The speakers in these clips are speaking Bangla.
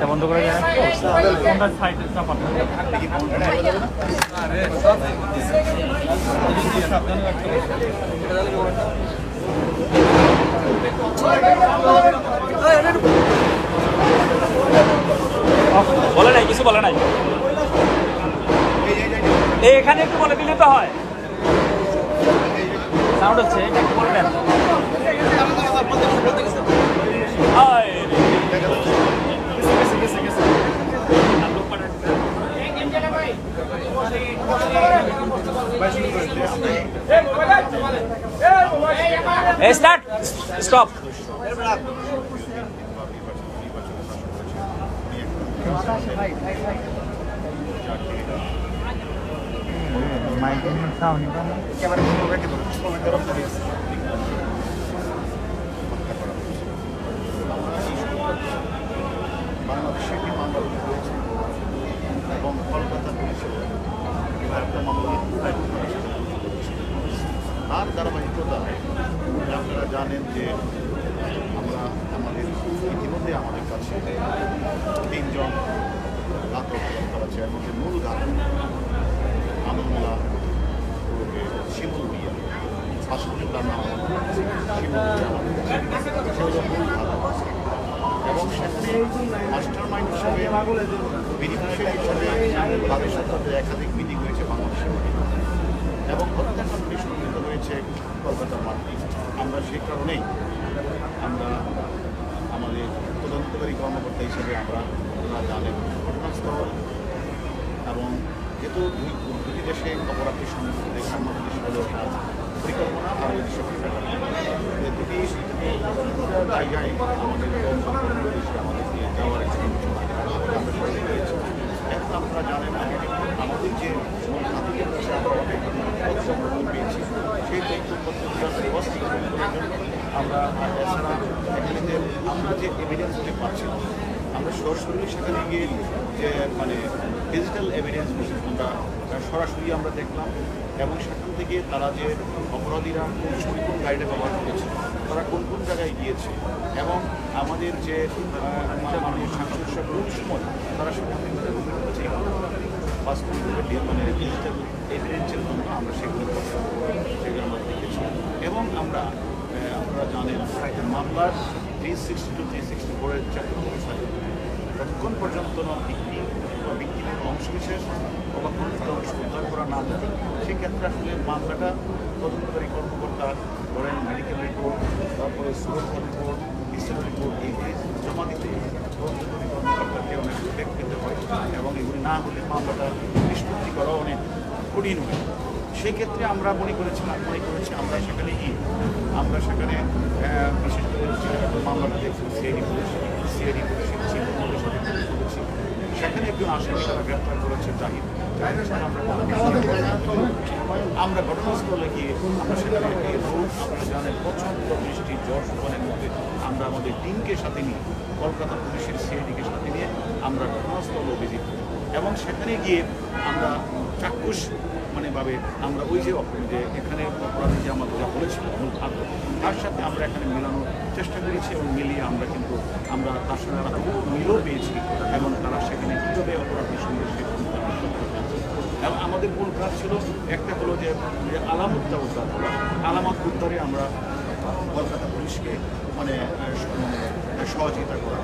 লাইটটা বন্ধ করে বলে নাই, কিছু বলে নাই। এখানে একটু বলে দিলে তো হয়। সাউন্ড হচ্ছে, এটা একটু বলে দেন। আয় স্টার্ট স্টপ বাংলাদেশে একটি মামলা রয়েছে এবং কলকাতা পুলিশে একটা মামলা দায়ের করেছে। তার ধারাবাহিকতায় আপনারা জানেন যে আমরা আমাদের ইতিমধ্যে আমাদের কাছে তিনজন ঘাতক আছে। এর মূল ঘাতক আনন্দলা শিমুল মিয়া। আসলে তার নাম এবং সেখানে মাস্টার মাইন্ড হিসাবে বেনিফিশিয়ারি হিসাবে তাদের সাথে একাধিক মিটিং হয়েছে বাংলাদেশের এবং হত্যাকাণ্ডটি সংঘটিত হয়েছে কলকাতার মাটি আমরা সেই কারণেই আমরা আমাদের তদন্তকারী কর্মকর্তা হিসেবে আমরা আপনারা জানেন ঘটনাস্থল এবং যেহেতু দুই দুটি দেশে অপরাধের মধ্যে দেশ একটা পরিকল্পনা আর ওই দুটি জায়গায় আমাদের আমাদেরকে যাওয়ার এখন আপনারা জানেন আমাদের যে অনেক পেয়েছি। সেই তথ্য আমরা যে আমরা যে এভিডেন্সগুলি পাচ্ছিলাম, আমরা সরাসরি সেখানে গিয়ে যে মানে ডিজিটাল এভিডেন্স আমরা সরাসরি আমরা দেখলাম এবং সেখান থেকে তারা যে অপরাধীরা কোন সময় কোন গাড়িটা ব্যবহার করেছে, তারা কোন কোন জায়গায় গিয়েছে এবং আমাদের যে মাননীয় সাংসদ কোন সময় তারা সেখান পাসপোর্ট মানে এভিডেন্সের জন্য আমরা সেগুলো করতাম। সেগুলো আমরা দেখেছি এবং আমরা আপনারা জানেন মামলার three sixty two three sixty ফোরের চাকরি ততক্ষণ পর্যন্ত ভিত্তি বা ভিত্তিমের অংশবিশেষ অথবা কোনো অংশ উদ্ধার করা না যায় সেক্ষেত্রে আসলে মামলাটা তদন্তকারী কর্মকর্তা ধরেন মেডিকেল রিপোর্ট তারপরে সুরক্ষা রিপোর্ট ডিসেল রিপোর্ট এইগুলি জমা দিতে তদন্তকারী কর্মকর্তাকে অনেক বেগ পেতে হয় এবং এগুলি না হলে মামলাটা নিষ্পত্তি করা অনেক কঠিন হয়। সেক্ষেত্রে আমরা মনে করেছিলাম, মনে করেছি আমরা সেখানে গিয়ে আমরা সেখানে বিশেষ করে মামলাটা দেখছি সিআইডি পুলিশ, সিআইডি পুলিশের চিফ পুলিশ সেখানে একজন আসামি তারা গ্রেপ্তার করেছে জাহিদ। আমরা ঘটনাস্থলে গিয়ে, আমরা সেখানে রোড আপনারা জানেন প্রচণ্ড বৃষ্টি, জ্বর সুপানের মধ্যে আমরা আমাদের টিমকে সাথে নিয়ে, কলকাতা পুলিশের সিআইডিকে সাথে নিয়ে আমরা ঘটনাস্থল অভিজিৎ এবং সেখানে গিয়ে আমরা চাক্ষুষ মানে ভাবে আমরা ওই যে যে এখানে অপরাধী যে আমাদের যা বলেছিল মূল খাদ্য তার সাথে আমরা এখানে মেলানোর চেষ্টা করেছি এবং মিলিয়ে আমরা কিন্তু আমরা তার সঙ্গে আমরা মিলও পেয়েছি এবং তারা সেখানে কীভাবে অপরাধীর সঙ্গে এবং আমাদের মূল কাজ ছিল একটা হলো যে আলাম আলামতটা উদ্ধার করা আলামত উদ্ধারে আমরা কলকাতা পুলিশকে মানে মানে, সহযোগিতা করা।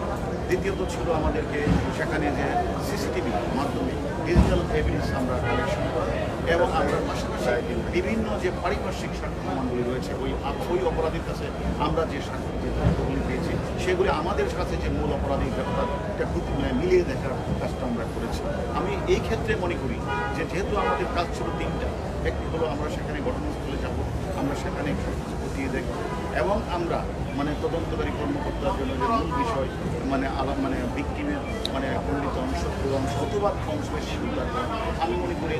দ্বিতীয়ত ছিল আমাদেরকে সেখানে যে সিসিটিভি মাধ্যমে ডিজিটাল এভিডেন্স আমরা কালেকশন করা। এবং আমরা পাশাপাশি বিভিন্ন যে পারিপার্শ্বিক সাক্ষ্য প্রমাণগুলি রয়েছে, ওই ওই অপরাধীর কাছে আমরা যে সাক্ষ্য যে তথ্যগুলি পেয়েছি, সেগুলি আমাদের কাছে যে মূল অপরাধী ব্যাপারটা মানে মিলিয়ে দেখার কাজটা আমরা করেছি। আমি এই ক্ষেত্রে মনে করি যে যেহেতু আমাদের কাজ ছিল তিনটা, একটি হলো আমরা সেখানে ঘটনাস্থলে যাব, আমরা সেখানে খতিয়ে দেখব এবং আমরা মানে তদন্তকারী কর্মকর্তার জন্য যে মূল বিষয় মানে আলা মানে ভিক্টিমের মানে খণ্ডিত অংশ এবং শতভাগ অংশ। আমি মনে করি,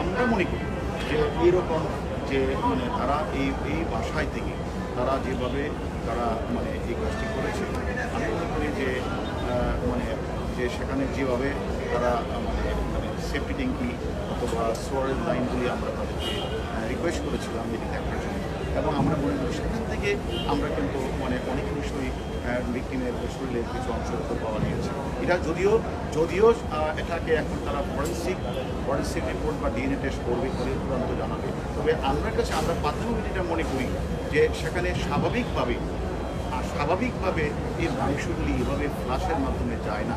আমরা মনে করি যে এইরকম যে মানে তারা এই এই বাসায় থেকে তারা যেভাবে তারা মানে এই কাজটি করেছে, আমি মনে করি যে মানে যে সেখানে যেভাবে তারা মানে মানে সেফটি ট্যাঙ্কি অথবা সোয়ারের লাইনগুলি আমরা তাদেরকে রিকোয়েস্ট করেছিলাম এটি দেখার এবং আমরা মনে করি সেখান থেকে আমরা কিন্তু মানে অনেক বিষয় ভিক্টিমের শরীরের কিছু অংশ পাওয়া গিয়েছে এটা যদিও যদিও এটাকে এখন তারা ফরেন্সিক ফরেন্সিক রিপোর্ট বা ডিএনএ টেস্ট করবে করে চূড়ান্ত জানাবে। তবে আমরা কাছে আমরা প্রাথমিক যেটা মনে করি যে সেখানে স্বাভাবিকভাবে আর স্বাভাবিকভাবে এই মাংসগুলি এভাবে ফ্লাশের মাধ্যমে যায় না।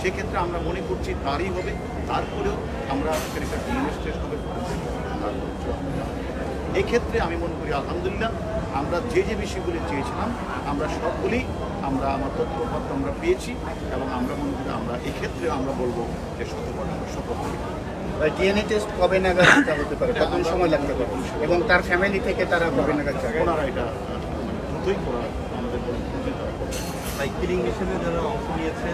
সেক্ষেত্রে আমরা মনে করছি তারই হবে তারপরেও আমরা এখানে একটা ডিএনএ টেস্ট হবে forensic, তারপরে। এক্ষেত্রে আমি মনে করি আলহামদুলিল্লাহ আমরা যে যে বিষয়গুলি চেয়েছিলাম আমরা সবগুলি আমরা আমার তথ্যপত্র আমরা পেয়েছি এবং আমরা মনে করি আমরা এক্ষেত্রে আমরা বলব যে শতকরা শপথ ডিএনএ টেস্ট কবে নাগাদ হতে পারে? কতদিন সময় লাগতে পারে? এবং তার ফ্যামিলি থেকে তারা কবে নাগাদ যাবে? ওনারা এটা মানে দ্রুতই করা আমাদের তাই কিলিং মিশনে যারা অংশ নিয়েছে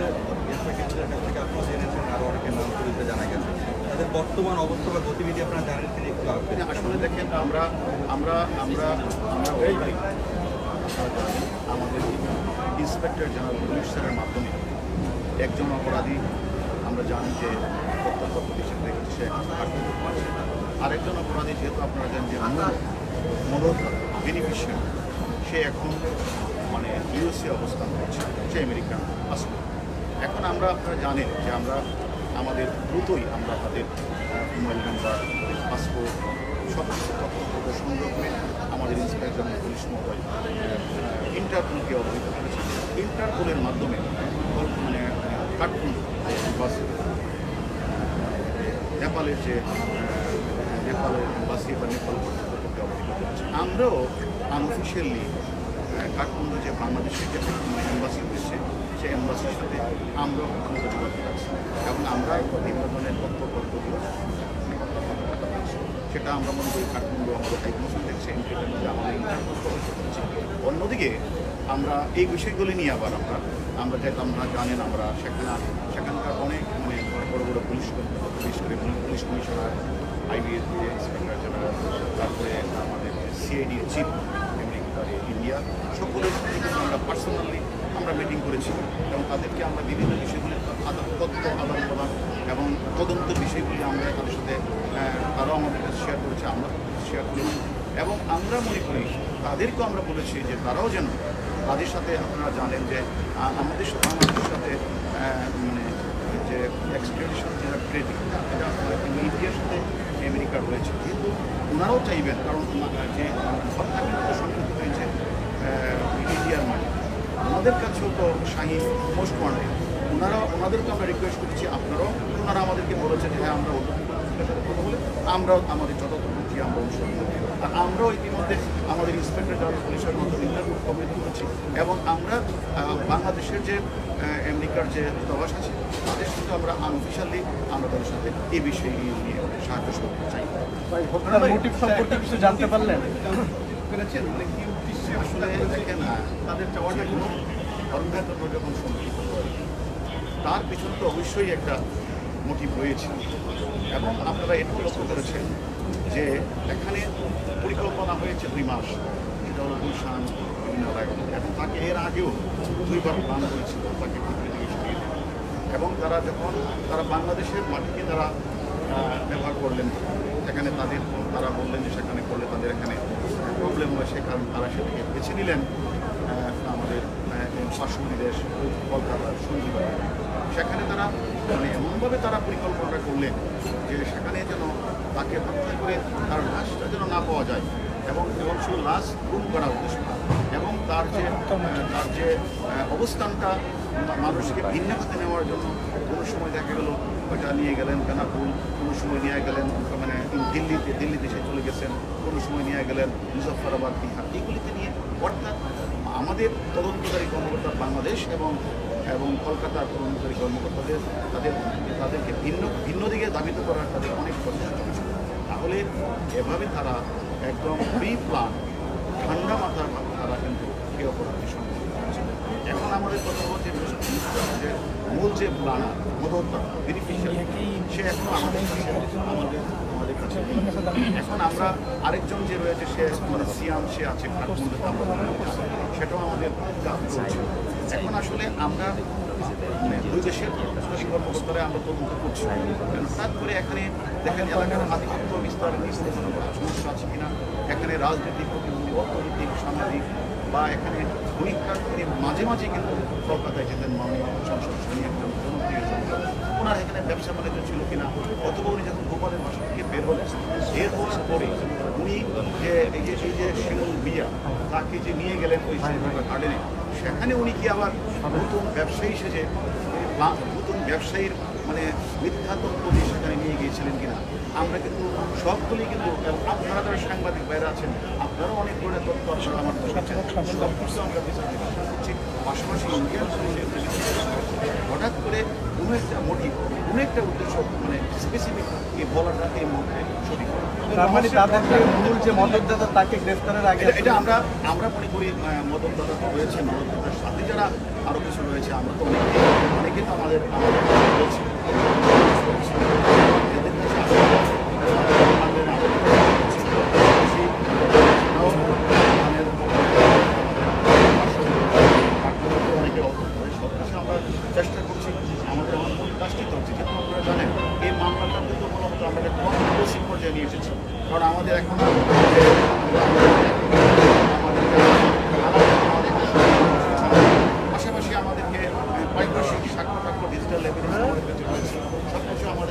থেকে আপনারা জেনেছেন? আরও অনেকের নাম পরিচয় জানা গেছে। তাদের বর্তমান অবস্থা বা গতিবিধি আপনারা জানেন কিনা একটু আসলে দেখেন, আমরা আমরা আমরা আমরা আমাদের ইন্সপেক্টর জেনারেল পুলিশ স্যারের মাধ্যমে একজন অপরাধী, আমরা জানি যে প্রত্যক্ষ প্রতিষ্ঠান দেখেছে সে আরেকজন অপরাধী, যেহেতু আপনারা জানেন যে মূলত বেনিফিশিয়ারি সে এখন মানে ইউএসএ অবস্থান করছে, সে আমেরিকান পাসপোর্ট এখন আমরা আপনারা জানেন যে আমরা আমাদের দ্রুতই আমরা তাদের মোবাইল নাম্বার, পাসপোর্ট সব কিছু তথ্য সংগ্রহ করে আমাদের ইন্সপেক্টর পুলিশ মহোদয় ইন্টারপোলকে অবহিত করেছে। ইন্টারপোলের মাধ্যমে মানে কাঠমান্ডু নেপালের যে নেপালের এম্বাসি বা নেপাল কর্তৃপক্ষকে অবহিত করেছে। আমরাও আনঅফিসিয়ালি কাঠমান্ডু যে বাংলাদেশের যে এম্বাসি রয়েছে সেই এম্বাসির সাথে আমরাও কখনো যোগাযোগ রাখছি এবং আমরা বিভিন্ন ধরনের তথ্যপত্রগুলো সেটা আমরা মনে করি কাঠমান্ডু আমাদের হাইকমিশন দেখছে আমাদের অন্যদিকে আমরা এই বিষয়গুলি নিয়ে আবার আমরা আমরা যেহেতু আমরা জানেন আমরা সেখানে, সেখানকার অনেক মানে বড় বড় police police police commissioner IPS inspector general তারপরে আমাদের সিআইডি চিফ আমেরিকার ইন্ডিয়া সকলের আমরা পার্সোনালি আমরা মিটিং করেছি এবং তাদেরকে আমরা বিভিন্ন বিষয়গুলি তথ্য আদান প্রদান এবং তদন্ত বিষয়গুলি আমরা তাদের সাথে তারাও আমাদের কাছে শেয়ার করেছে, আমরা শেয়ার করেছি এবং আমরা মনে করি, তাদেরকেও আমরা বলেছি যে তারাও যেন তাদের সাথে আপনারা জানেন যে আমাদের সাথে আমাদের সাথে মানে যে এক্সট্রেডিশন যেটা ট্রেডিং এটা ইন্ডিয়ার সাথে আমেরিকা রয়েছে। কিন্তু ওনারাও চাইবেন, কারণ যে ঘটনা কিন্তু সংঘটিত হয়েছে মিডিয়ার মানে আমাদের কাছেও তো শাহিন মোস্ট ওয়ান্টেড ওনারা ওনাদেরকে আমরা রিকোয়েস্ট করছি আপনারাও ওনারা আমাদেরকে বলেছেন যে হ্যাঁ আমরা কথা বলে আমরাও আমাদের যথাযথ আমরা অনুসরণ করি। আর আমরাও ইতিমধ্যে আমাদের ইন্সপেক্টর জেনারেল পুলিশের মতো ইন্টারভিউ কমিটি করেছি এবং আমরা বাংলাদেশের যে আমেরিকার যে দূতাবাস আছে তাদের সাথে আমরা আনঅফিসিয়ালি আমরা তাদের সাথে এই বিষয়ে নিয়ে সাহায্য করতে চাই। মোটিভ সম্পর্কে কিছু জানতে পারলেন? পেরেছেন? মানে কি উদ্দেশ্যে আসলে দেখেন তাদের চাওয়াটা কোনো ধর্মঘাতক যখন হয় তার পিছনে তো অবশ্যই একটা মোটিভ রয়েছে। এবং আপনারা এটুকু লক্ষ্য করেছেন যে এখানে পরিকল্পনা হয়েছে দুই মাস। সেটা হলো গুলশান বিভিন্ন এবং তাকে এর আগেও দুইবার প্ল্যান হয়েছিল, তাকে। এবং তারা যখন, তারা বাংলাদেশের মাটিকে তারা ব্যবহার করলেন, সেখানে তাদের তারা বললেন যে সেখানে করলে তাদের এখানে প্রবলেম হয়, সে কারণ তারা সেটাকে বেছে নিলেন আমাদের পার্শ্ববর্তী দেশ কলকাতা সঞ্জীব সেখানে তারা মানে এমনভাবে তারা পরিকল্পনাটা করলেন যে সেখানে যেন তাকে হত্যা করে তার লাশটা যেন না পাওয়া যায় এবং এবং শুধু লাশ গুম করা উদ্দেশ্য। এবং তার যে তার যে অবস্থানটা মানুষকে ভিন্ন খাতে নেওয়ার জন্য কোনো সময় দেখা গেল ওইটা নিয়ে গেলেন বেনাপুল কোনো সময় নিয়ে গেলেন মানে দিল্লিতে দিল্লিতে সে চলে গেছেন, কোনো সময় নিয়ে গেলেন মুজফ্ফরাবাদ, বিহার। এগুলিতে নিয়ে, অর্থাৎ আমাদের তদন্তকারী কর্মকর্তা বাংলাদেশ এবং এবং কলকাতার তদন্তকারী কর্মকর্তাদের, তাদের, তাদেরকে ভিন্ন ভিন্ন দিকে দাবিত করার তাদের অনেক ছিল তাহলে এভাবে তারা একদম প্রি প্ল্যান ঠান্ডা মাথার এই অপরাধের হয়েছে এখন আমাদের কথা হচ্ছে মূল যে প্ল্যানার মদতটা বেনিফিশিয়ারি সে এখন আমাদের কাছে, আমাদের আমাদের কাছে। এখন আমরা আরেকজন যে রয়েছে, সে মানে সিয়াম, সে আছে। সেটাও আমাদের কাজ চলছে এখন আসলে আমরা মানে দুই দেশের কর্মকর্তারা আমরা তদন্ত করছি। তারপরে এখানে দেখেন এলাকার আধিপত্য বিস্তার নিয়ে কোনো কোনো সমস্যা আছে কিনা? এখানে রাজনৈতিক অর্থনৈতিক সামাজিক বা এখানে উনি উনি মাঝে মাঝে কিন্তু কলকাতায় যেতেন মাননীয় সংসদ উনি একজন ওনার এখানে ব্যবসা বাণিজ্য ছিল কিনা? অথবা উনি যখন গোপালের বাসা থেকে বের হলেন। বের হওয়ার পরে উনি যে এই যে এই যে শিমুল বিয়া তাকে যে নিয়ে গেলেন ওই গার্ডেনে সেখানে উনি কি আবার নতুন ব্যবসায়ী সেজে নতুন ব্যবসায়ীর মানে মিথ্যা তথ্য দিয়ে সেখানে নিয়ে গিয়েছিলেন কিনা? আমরা কিন্তু সবগুলি কিন্তু আপনারা যারা সাংবাদিক বাইরে আছেন আপনারাও অনেক ধরনের তথ্য আপনারা আমার দিচ্ছেন সব কিছু আমরা বিচার করছি পাশাপাশি ইন্ডিয়ান পুলিশের যে বিশ্লেষণ করছে, হঠাৎ করে কোনো একটা মোটিভ কোনো একটা উদ্দেশ্য মানে স্পেসিফিক এই বলাটা এই মুহূর্তে সঠিক তার মানে মূল যে মদতদাতা তাকে গ্রেফতারের আগে এটা- এটা আমরা আমরা মনে করি মদতদাতা তো রয়েছে মদতদাতার সাথে যারা আরও কিছু রয়েছে আমরা তো অনেকে অনেকে তো আমাদের আমাদের বলছি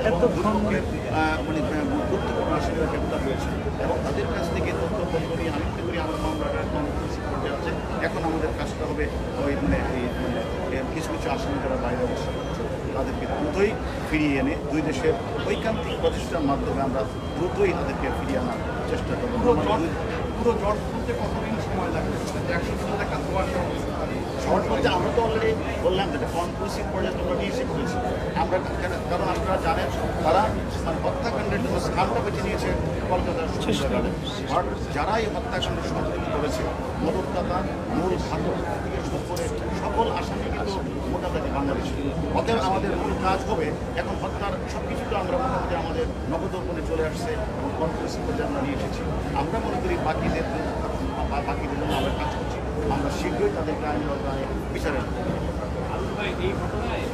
এবং মানে গুরুত্বপূর্ণ আসামিরা গ্রেপ্তার হয়েছে। এবং তাদের কাছ থেকে তথ্য আমি মনে করি আমার মামলাটা কনক্লুসিভ পর্যায়ে আছে। এখন আমাদের কাজটা হবে ওই মানে এই মানে কিছু কিছু আসামি যারা বাইরে অবস্থান করছে তাদেরকে দ্রুতই ফিরিয়ে এনে দুই দেশের ঐকান্তিক প্রচেষ্টার মাধ্যমে আমরা দ্রুতই তাদেরকে ফিরিয়ে আনার চেষ্টা করব। পুরো জট খুলতে কতদিন সময় লাগবে? একশো দিনের একটা ধোয়ার শর্ট বলতে আমরা তো অলরেডি বললাম যেটা কনক্লুসিভ পর্যায়ে আমরা নিয়ে এসে করেছি আমরা কারণ আপনারা জানেন, তারা হত্যাকাণ্ডের জন্য স্থানটা বেছে নিয়েছে কলকাতার। আর যারা এই হত্যাকাণ্ড সংঘটিত করেছে, মদতদাতা, মূল ঘাতক থেকে শুরু করে সকল আসামি কিন্তু মোটামুটি আমাদের মূল কাজ হবে এখন হত্যার সব কিছু তো আমরা মোটামুটি আমাদের নবদর্পণে চলে আসছে এবং পর্যায়ে আমরা নিয়ে এসেছি। আমরা মনে করি বাকিদের বাকিদের জন্য আমরা কাজ করছি। আমরা শীঘ্রই তাদেরকে আইনগত রায়ে বিচারের এই ঘটনায়